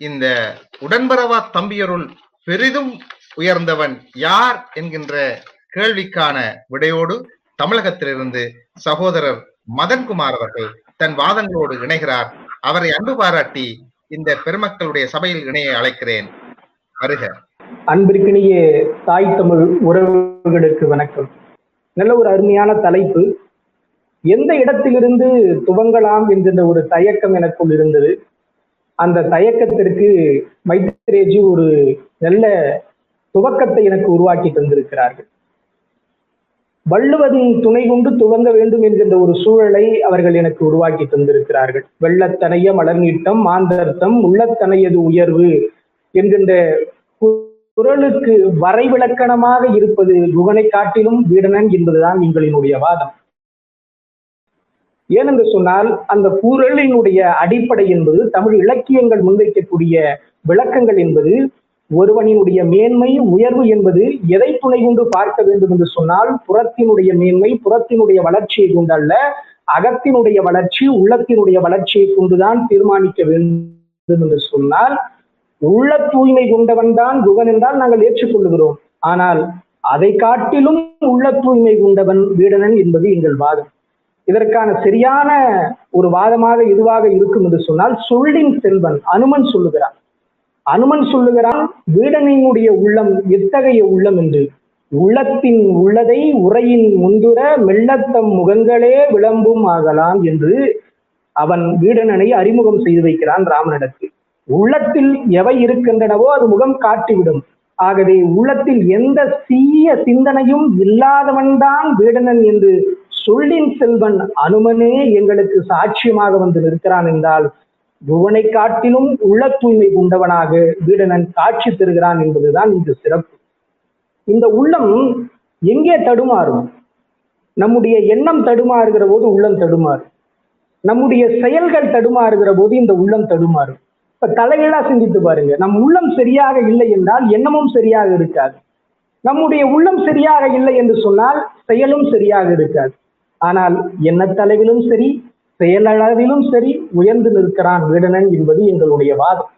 இந்த உடன்பரவா தம்பியருள் பெரிதும் உயர்ந்தவன் யார் என்கின்ற கேள்விக்கான விடையோடு தமிழகத்திலிருந்து சகோதரர் மதன்குமார் அவர்கள் தன் வாதங்களோடு இணைகிறார். அவரை அன்பு பாராட்டி இந்த பெருமக்களுடைய சபையில் இணைய அழைக்கிறேன். வருக. அன்பிற்கினிய தாய் தமிழ் உறவுகளுக்கு வணக்கம். நல்ல ஒரு அருமையான தலைப்பு. எந்த இடத்திலிருந்து துவங்கலாம் என்கின்ற ஒரு தயக்கம் எனக்குள் இருந்தது. அந்த தயக்கத்திற்கு மைத்ரேஜி ஒரு நல்ல துவக்கத்தை எனக்கு உருவாக்கி தந்திருக்கிறார்கள். வள்ளுவதின் துணை கொண்டு துவங்க வேண்டும் என்கின்ற ஒரு சூழலை அவர்கள் எனக்கு உருவாக்கி தந்திருக்கிறார்கள். வெள்ளத்தனைய மலர் நீட்டம் மாந்தர்த்தம் உள்ளத்தனையது உயர்வு என்கின்ற குரலுக்கு வரைவிலக்கணமாக இருப்பது குகனை காட்டிலும் வீடனன் என்பதுதான் எங்களினுடைய வாதம். ஏனென்று சொன்னால் அந்த குரலினுடைய அடிப்படை என்பது தமிழ் இலக்கியங்கள் முன்வைக்கக்கூடிய விளக்கங்கள் என்பது ஒருவனினுடைய மேன்மை உயர்வு என்பது எதை துணை கொண்டு பார்க்க வேண்டும் என்று சொன்னால் புறத்தினுடைய மேன்மை புறத்தினுடைய வளர்ச்சியை கொண்டல்ல அகத்தினுடைய வளர்ச்சி உள்ளத்தினுடைய வளர்ச்சியை கொண்டுதான் தீர்மானிக்க வேண்டும் என்று சொன்னால் உள்ள தூய்மை கொண்டவன் தான் குகன் என்றால் நாங்கள் ஏற்றுக்கொள்ளுகிறோம். ஆனால் அதை காட்டிலும் உள்ள தூய்மை கொண்டவன் வீடனன் என்பது எங்கள் வாதம். இதற்கான சரியான ஒரு வாதமாக இதுவாக இருக்கும் என்று சொன்னால் சொல்லின் செல்வன் அனுமன் சொல்லுகிறான். அனுமன் சொல்லுகிறான் வீடனினுடைய உள்ளம் எத்தகைய உள்ளம் என்று. உள்ளத்தின் உள்ளதை உரையின் முந்துர மெல்லத்தம் முகங்களே விளம்பும் ஆகலாம் என்று அவன் வீடனனை அறிமுகம் செய்து வைக்கிறான் ராமனிடத்தில். உள்ளத்தில் எவை இருக்கின்றனவோ அது முகம் காட்டிவிடும். ஆகவே உள்ளத்தில் எந்த சீய சிந்தனையும் இல்லாதவன்தான் வீடனன் என்று சொல்லின் செல்வன் அனுமனே எங்களுக்கு சாட்சியமாக வந்து நிற்கிறான் என்றால் புவனை காட்டிலும் உள்ள தூய்மை கொண்டவனாக வீடனன் காட்சி தருகிறான் என்பதுதான் இந்த சிறப்பு. இந்த உள்ளம் எங்கே தடுமாறும்? நம்முடைய எண்ணம் தடுமாறுகிற போது உள்ளம் தடுமாறும். நம்முடைய செயல்கள் தடுமாறுகிற போது இந்த உள்ளம் தடுமாறும். இப்ப தலைகளா சிந்தித்து பாருங்க. நம் உள்ளம் சரியாக இல்லை என்றால் எண்ணமும் சரியாக இருக்காது. நம்முடைய உள்ளம் சரியாக இல்லை என்று சொன்னால் செயலும் சரியாக இருக்காது. ஆனால் எண்ணத்தளவிலும் சரி செயலளவிலும் சரி உயர்ந்து நிற்கிறான் வீடனன் என்பது எங்களுடைய வாதம்.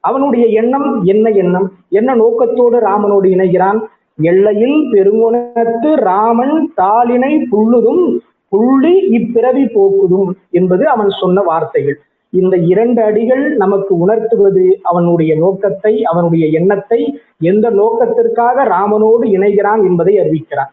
அவனுடைய எண்ணம் என்ன எண்ணம்? என்ன நோக்கத்தோடு ராமனோடு இணைகிறான்? எல்லையில் பெருங்குணத்து ராமன் தாளினை புல்லுதும் புள்ளி இப்பிறவி போக்குதும் என்பது அவன் சொன்ன வார்த்தைகள். இந்த இரண்டு அடிகள் நமக்கு உணர்த்துவது அவனுடைய நோக்கத்தை அவனுடைய எண்ணத்தை எந்த நோக்கத்திற்காக ராமனோடு இணைகிறான் என்பதை அறிவிக்கிறான்.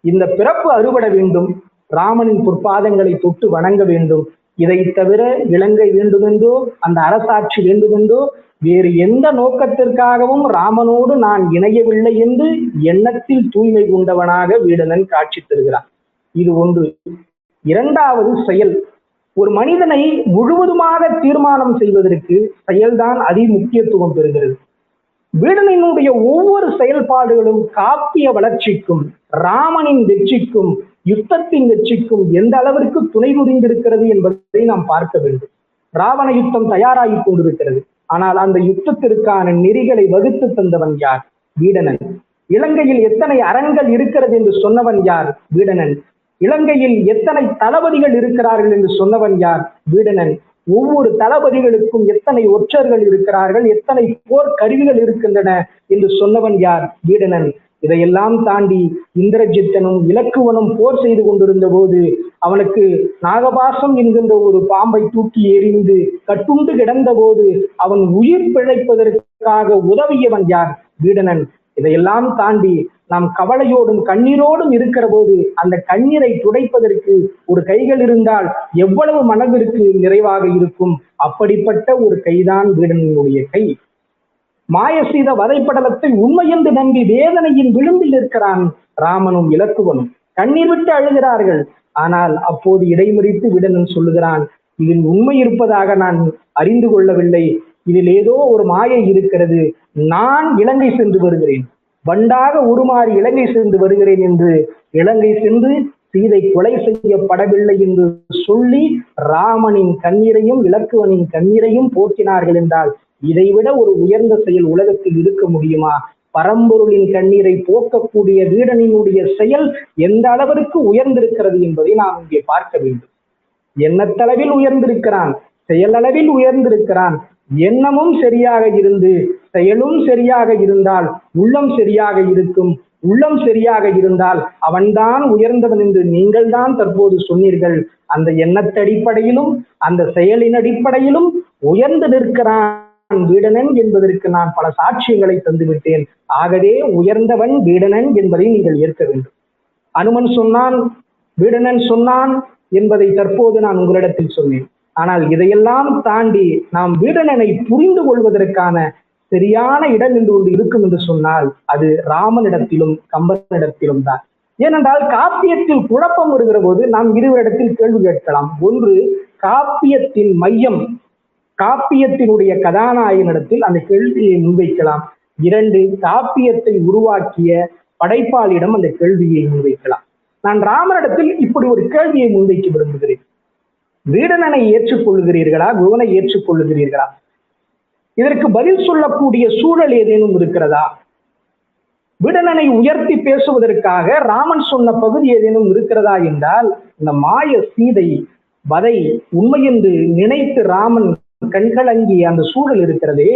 இந்த பிறப்பு அறுபட வேண்டும். ராமனின் பொற்பாதங்களை தொட்டு வணங்க வேண்டும். இதை தவிர இலங்கை வேண்டுமென்றோ அந்த அரசாட்சி வேண்டுமென்றோ வேறு எந்த நோக்கத்திற்காகவும் ராமனோடு நான் இணையவில்லை என்று எண்ணத்தில் தூய்மை கொண்டவனாக வீடனன் காட்சி தருகிறான். இது ஒன்று. இரண்டாவது செயல். ஒரு மனிதனை முழுவதுமாக தீர்மானம் செய்வதற்கு செயல்தான் அதி முக்கியத்துவம் பெறுகிறது. வீடனினுடைய ஒவ்வொரு செயல்பாடுகளும் காப்பிய வளர்ச்சிக்கும் ராமனின் வெற்றிக்கும் யுத்தத்தின் வெற்றிக்கும் எந்த அளவிற்கு துணை புரிந்திருக்கிறது என்பதை நாம் பார்க்க வேண்டும். ராவண யுத்தம் தயாராகி கொண்டிருக்கிறது. ஆனால் அந்த யுத்தத்திற்கான நெறிகளை வகுத்து தந்தவன் யார்? வீடனன். இலங்கையில் எத்தனை அரண்கள் இருக்கிறது என்று சொன்னவன் யார்? வீடனன். இலங்கையில் எத்தனை தளபதிகள் இருக்கிறார்கள் என்று சொன்னவன் யார்? வீடனன். ஒவ்வொரு தளபதிகளுக்கும் எத்தனை ஒற்றர்கள் இருக்கிறார்கள் எத்தனை போர் கருவிகள் இருக்கின்றன என்று சொன்னவன் யார்? வீடனன் இதையெல்லாம் தாண்டி இந்திரஜித்தனும் இலக்குவனும் போர் செய்து கொண்டிருந்த போது அவனுக்கு நாகபாசம் என்கின்ற ஒரு பாம்பை தூக்கி எறிந்து கட்டுண்டு கிடந்த போது அவன் உயிர் பிழைப்பதற்காக உதவியவன் யார்? வீடனன் இதையெல்லாம் தாண்டி நாம் கவலையோடும் கண்ணீரோடும் இருக்கிற போது அந்த கண்ணீரை துடைப்பதற்கு ஒரு கைகள் இருந்தால் எவ்வளவு மனதிற்கு நிறைவாக இருக்கும்? அப்படிப்பட்ட ஒரு கைதான் வீடனுடைய கை. மாயசீத வதைப்படலத்தை உண்மையென்று நம்பி வேதனையின் விளிம்பில் இருக்கிறான் ராமனும் இலக்குவனும் கண்ணீர் விட்டு அழுகிறார்கள். ஆனால் அப்போது இடைமறித்து விடனன் சொல்லுகிறான் இதில் உண்மை இருப்பதாக நான் அறிந்து கொள்ளவில்லை. இதில் ஏதோ ஒரு மாயை இருக்கிறது. நான் இலங்கை சென்று வருகிறேன். வண்டாக உருமாறி இலங்கை சென்று வருகிறேன் என்று இலங்கை சென்று சீதை கொலை செய்யப்படவில்லை என்று சொல்லி ராமனின் கண்ணீரையும் இலக்குவனின் கண்ணீரையும் போக்கினார்கள் என்றால் இதைவிட ஒரு உயர்ந்த செயல் உலகத்தில் இருக்க முடியுமா? பரம்பொருளின் கண்ணீரை போக்கக்கூடிய வீடனினுடைய செயல் எந்த அளவிற்கு உயர்ந்திருக்கிறது என்பதை நாம் இங்கே பார்க்க வேண்டும். எண்ணத்தளவில் உயர்ந்திருக்கிறான்? செயலளவில் உயர்ந்திருக்கிறான். எண்ணமும் சரியாக இருந்து செயலும் சரியாக இருந்தால் உள்ளம் சரியாக இருக்கும். உள்ளம் சரியாக இருந்தால் அவன்தான் உயர்ந்தவன் என்று நீங்கள் தான் தற்போது சொன்னீர்கள். அந்த எண்ணத்தடிப்படையிலும் அந்த செயலின் அடிப்படையிலும் உயர்ந்து நிற்கிறான் வீடனன் என்பதற்கு நான் பல சாட்சியங்களை தந்துவிட்டேன். ஆகவே உயர்ந்தவன் வீடனன் என்பதை நீங்கள் ஏற்க வேண்டும். அனுமன் சொன்னான் வீடனன் சொன்னான் என்பதை தற்போது நான் உங்களிடத்தில் சொன்னேன். ஆனால் இதையெல்லாம் தாண்டி நாம் வீரனனை புரிந்து கொள்வதற்கான சரியான இடம் என்று ஒன்று இருக்கும் என்று சொன்னால் அது ராமனிடத்திலும் கம்பனிடத்திலும் தான். ஏனென்றால் காப்பியத்தில் குழப்பம் வருகிற போது நாம் இருவரிடத்தில் கேள்வி கேட்கலாம். ஒன்று காப்பியத்தின் மையம் காப்பியத்தினுடைய கதாநாயகனிடத்தில் அந்த கேள்வியை முன்வைக்கலாம். இரண்டு காப்பியத்தை உருவாக்கிய படைப்பாளியிடம் அந்த கேள்வியை முன்வைக்கலாம். நான் ராமனிடத்தில் இப்படி ஒரு கேள்வியை முன்வைக்க விரும்புகிறேன். வீடனனை ஏற்றுக்கொள்கிறீர்களா குருவனை ஏற்றுக்கொள்ளுகிறீர்களா? இதற்கு பதில் சொல்லக்கூடிய சூழல் ஏதேனும் இருக்கிறதா? விடனனை உயர்த்தி பேசுவதற்காக ராமன் சொன்ன பகுதி ஏதேனும் இருக்கிறதா என்றால் இந்த மாய சீதை வதை உண்மை என்று நினைத்து ராமன் கண்கலங்கிய அந்த சூழல் இருக்கிறதே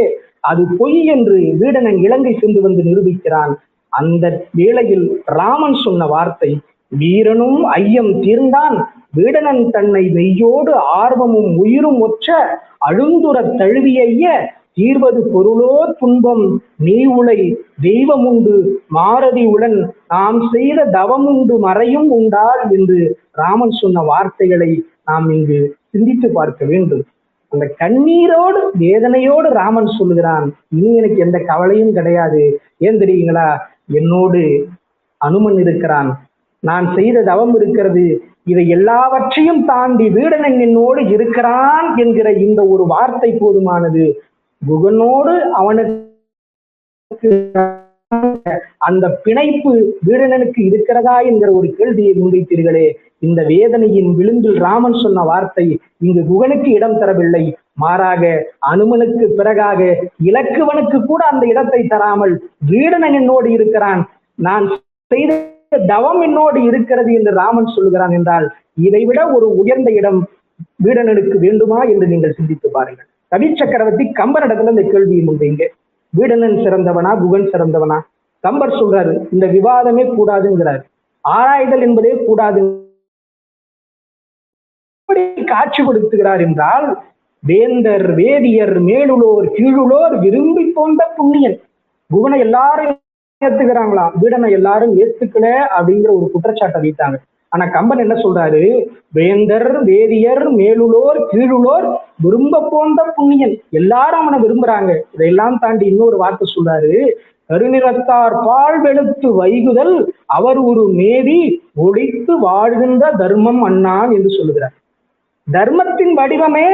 அது பொய் என்று வீடனன் இலங்கை சென்று வந்து நிரூபிக்கிறான். அந்த வேளையில் ராமன் சொன்ன வார்த்தை வீரனும் ஐயம் தீர்ந்தான். வீடனன் தன்னை மெய்யோடு ஆர்வமும் உயிரும் ஒற்ற அழுந்துரத் தழுவியைய தீர்வது பொருளோ துன்பம். நீ உலை தெய்வமுண்டு மாரதி உடன் நாம் செய்த தவமுண்டு மறையும் உண்டால் என்று ராமன் சொன்ன வார்த்தைகளை நாம் இங்கு சிந்தித்து பார்க்க வேண்டும். அந்த கண்ணீரோடு வேதனையோடு ராமன் சொல்லுகிறான் இனி எனக்கு எந்த கவலையும் கிடையாது. ஏன் தெரியுங்களா? என்னோடு அனுமன் இருக்கிறான். நான் செய்த தவம் இருக்கிறது. இதை எல்லாவற்றையும் தாண்டி வீடனன் என்னோடு இருக்கிறான் என்கிற இந்த ஒரு வார்த்தை போதுமானது. குகனோடு அவனுக்கு அந்த பிணைப்பு வீடனனுக்கு இருக்கிறதா என்கிற ஒரு கேள்வியை முன்வைத்தீர்களே. இந்த வேதனையின் விளிம்பில் ராமன் சொன்ன வார்த்தை இங்கு குகனுக்கு இடம் தரவில்லை. மாறாக அனுமனுக்கு பிறகாக இலக்குவனுக்கு கூட அந்த இடத்தை தராமல் வீடனன் என்னோடு இருக்கிறான். நான் செய்த தவம் என்னோடு இருக்கிறது என்று ராமன் சொல்லுகிறான் என்றால் இதைவிட ஒரு உயர்ந்த இடம் வீடனனுக்கு வேண்டுமா என்று நீங்கள் சிந்தித்து பாருங்கள். கவி சக்கரவர்த்தி கம்பனிடத்துல இந்த கேள்வியை முன்வைங்க வீடனன் சிறந்தவனா குகன் சிறந்தவனா? கம்பர் சொல்றாரு இந்த விவாதமே கூடாதுங்கிறார். ஆராய்தல் என்பதே கூடாது காட்சி கொடுத்துகிறார் என்றால் வேந்தர் வேதியர் மேலுளோர் கீழுளோர் விரும்பி போன்ற புண்ணியன். குகனை எல்லாரும் ஏத்துக்கிறாங்களாம் வீடனை எல்லாரும் ஏத்துக்கல அப்படிங்கிற ஒரு குற்றச்சாட்டை வைத்தாங்க. ஆனா கம்பன் என்ன சொல்றாரு? வேந்தர் வேதியர் மேலுளோர் கீழுளோர் விரும்ப போன்ற புண்ணியன். எல்லாரும் அவனை விரும்புறாங்க. இதையெல்லாம் தாண்டி இன்னொரு வார்த்தை சொல்றாரு. கருநிறத்தார் பால் வெளுத்து வைகுதல் அவர் ஒரு மேவி ஒழித்து வாழ்கின்ற தர்மம் அண்ணான் என்று சொல்லுகிறார். தர்மத்தின் வடிவமே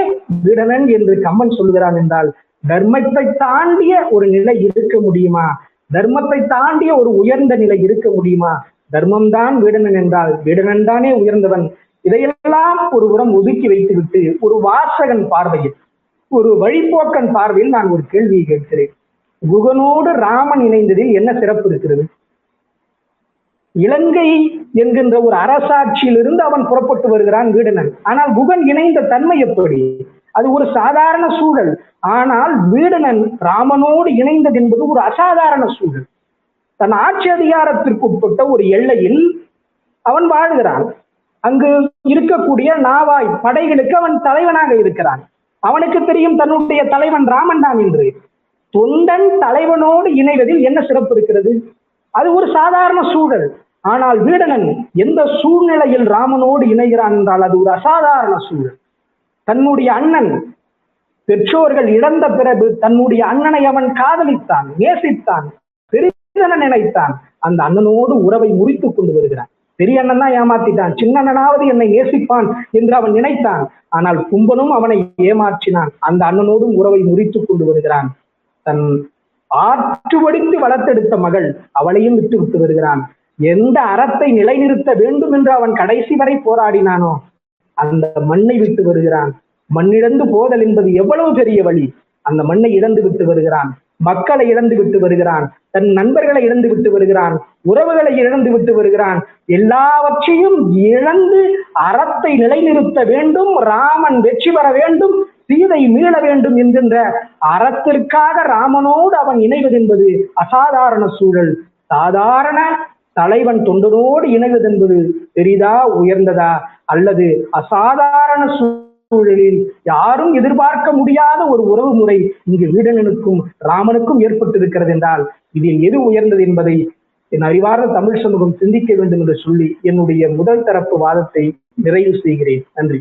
வீடனன் என்று கம்மன் சொல்லுகிறான் என்றால் தர்மத்தை தாண்டிய ஒரு நிலை இருக்க முடியுமா? தர்மத்தை தாண்டிய ஒரு உயர்ந்த நிலை இருக்க முடியுமா? தர்மம் தான் வீடனன் என்றால் வீடனன் தானே உயர்ந்தவன். இதையெல்லாம் ஒரு புறம் ஒதுக்கி வைத்துவிட்டு ஒரு வாசகன் பார்வையில் ஒரு வழிபோக்கன் பார்வையில் நான் ஒரு கேள்வியை கேட்கிறேன். குகனோடு ராமன் இணைந்ததில் என்ன சிறப்பு இருக்கிறது? இலங்கை என்கின்ற ஒரு அரசாட்சியிலிருந்து அவன் புறப்பட்டு வருகிறான் வீடனன். ஆனால் குகன் இணைந்த தன்மை எப்படி? அது ஒரு சாதாரண சூழல். ஆனால் வீடனன் ராமனோடு இணைந்தது என்பது ஒரு அசாதாரண சூழல். தன் ஆட்சி அதிகாரத்திற்கு உட்பட்ட ஒரு எல்லையில் அவன் வாழ்கிறான். அங்கு இருக்கக்கூடிய நாவாய் படைகளுக்கு அவன் தலைவனாக இருக்கிறான். அவனுக்கு தெரியும் தன்னுடைய தலைவன் ராமன் தான் என்று. தொண்டன் தலைவனோடு இணைவதில் என்ன சிறப்பு இருக்கிறது? அது ஒரு சாதாரண சூழல். ஆனால் வீடனன் எந்த சூழ்நிலையில் ராமனோடு இணைகிறான் என்றால் அது ஒரு அசாதாரண சூழல். தன்னுடைய அண்ணன் பெற்றோர்கள் இழந்த பிறகு தன்னுடைய அண்ணனை அவன் காதலித்தான் நேசித்தான் பெரியன நினைத்தான். அந்த அண்ணனோடு உறவை முறித்துக் கொண்டு வருகிறான். பெரிய அண்ணன் தான் ஏமாத்திட்டான். சின்ன அண்ணனாவது என்னை நேசிப்பான் என்று அவன் நினைத்தான். ஆனால் கும்பனும் அவனை ஏமாற்றினான். அந்த அண்ணனோடும் உறவை முறித்துக் கொண்டு வருகிறான். தன் ஆற்று வடிந்து வளர்த்தெடுத்த மகள் அவளையும் விட்டு விட்டு வருகிறான். எந்த அறத்தை நிலைநிறுத்த வேண்டும் என்று அவன் கடைசி வரை போராடினானோ அந்த மண்ணை விட்டு வருகிறான். மண்ணிழந்து போதல் என்பது எவ்வளவு பெரிய வழி? அந்த மண்ணை இழந்து விட்டு வருகிறான் மக்களை இழந்து விட்டு வருகிறான் தன் நண்பர்களை இழந்து விட்டு வருகிறான் உறவுகளை இழந்து விட்டு வருகிறான். எல்லாவற்றையும் இழந்து அறத்தை நிலைநிறுத்த வேண்டும் ராமன் வெற்றி பெற வேண்டும் சீதை மீள வேண்டும் என்கின்ற அறத்திற்காக ராமனோடு அவன் இணைவது என்பது அசாதாரண சூழல். சாதாரண தலைவன் தொண்டனோடு இணைவது என்பது பெரிதா உயர்ந்ததா அல்லது அசாதாரண சூழலில் யாரும் எதிர்பார்க்க முடியாத ஒரு உறவு முறை இங்கு வீடனனுக்கும் ராமனுக்கும் ஏற்பட்டிருக்கிறது என்றால் இதில் எது உயர்ந்தது என்பதை என் அறிவார்ந்த தமிழ் சமூகம் சிந்திக்க வேண்டும் என்று சொல்லி என்னுடைய முதல் தரப்பு வாதத்தை நிறைவு செய்கிறேன். நன்றி.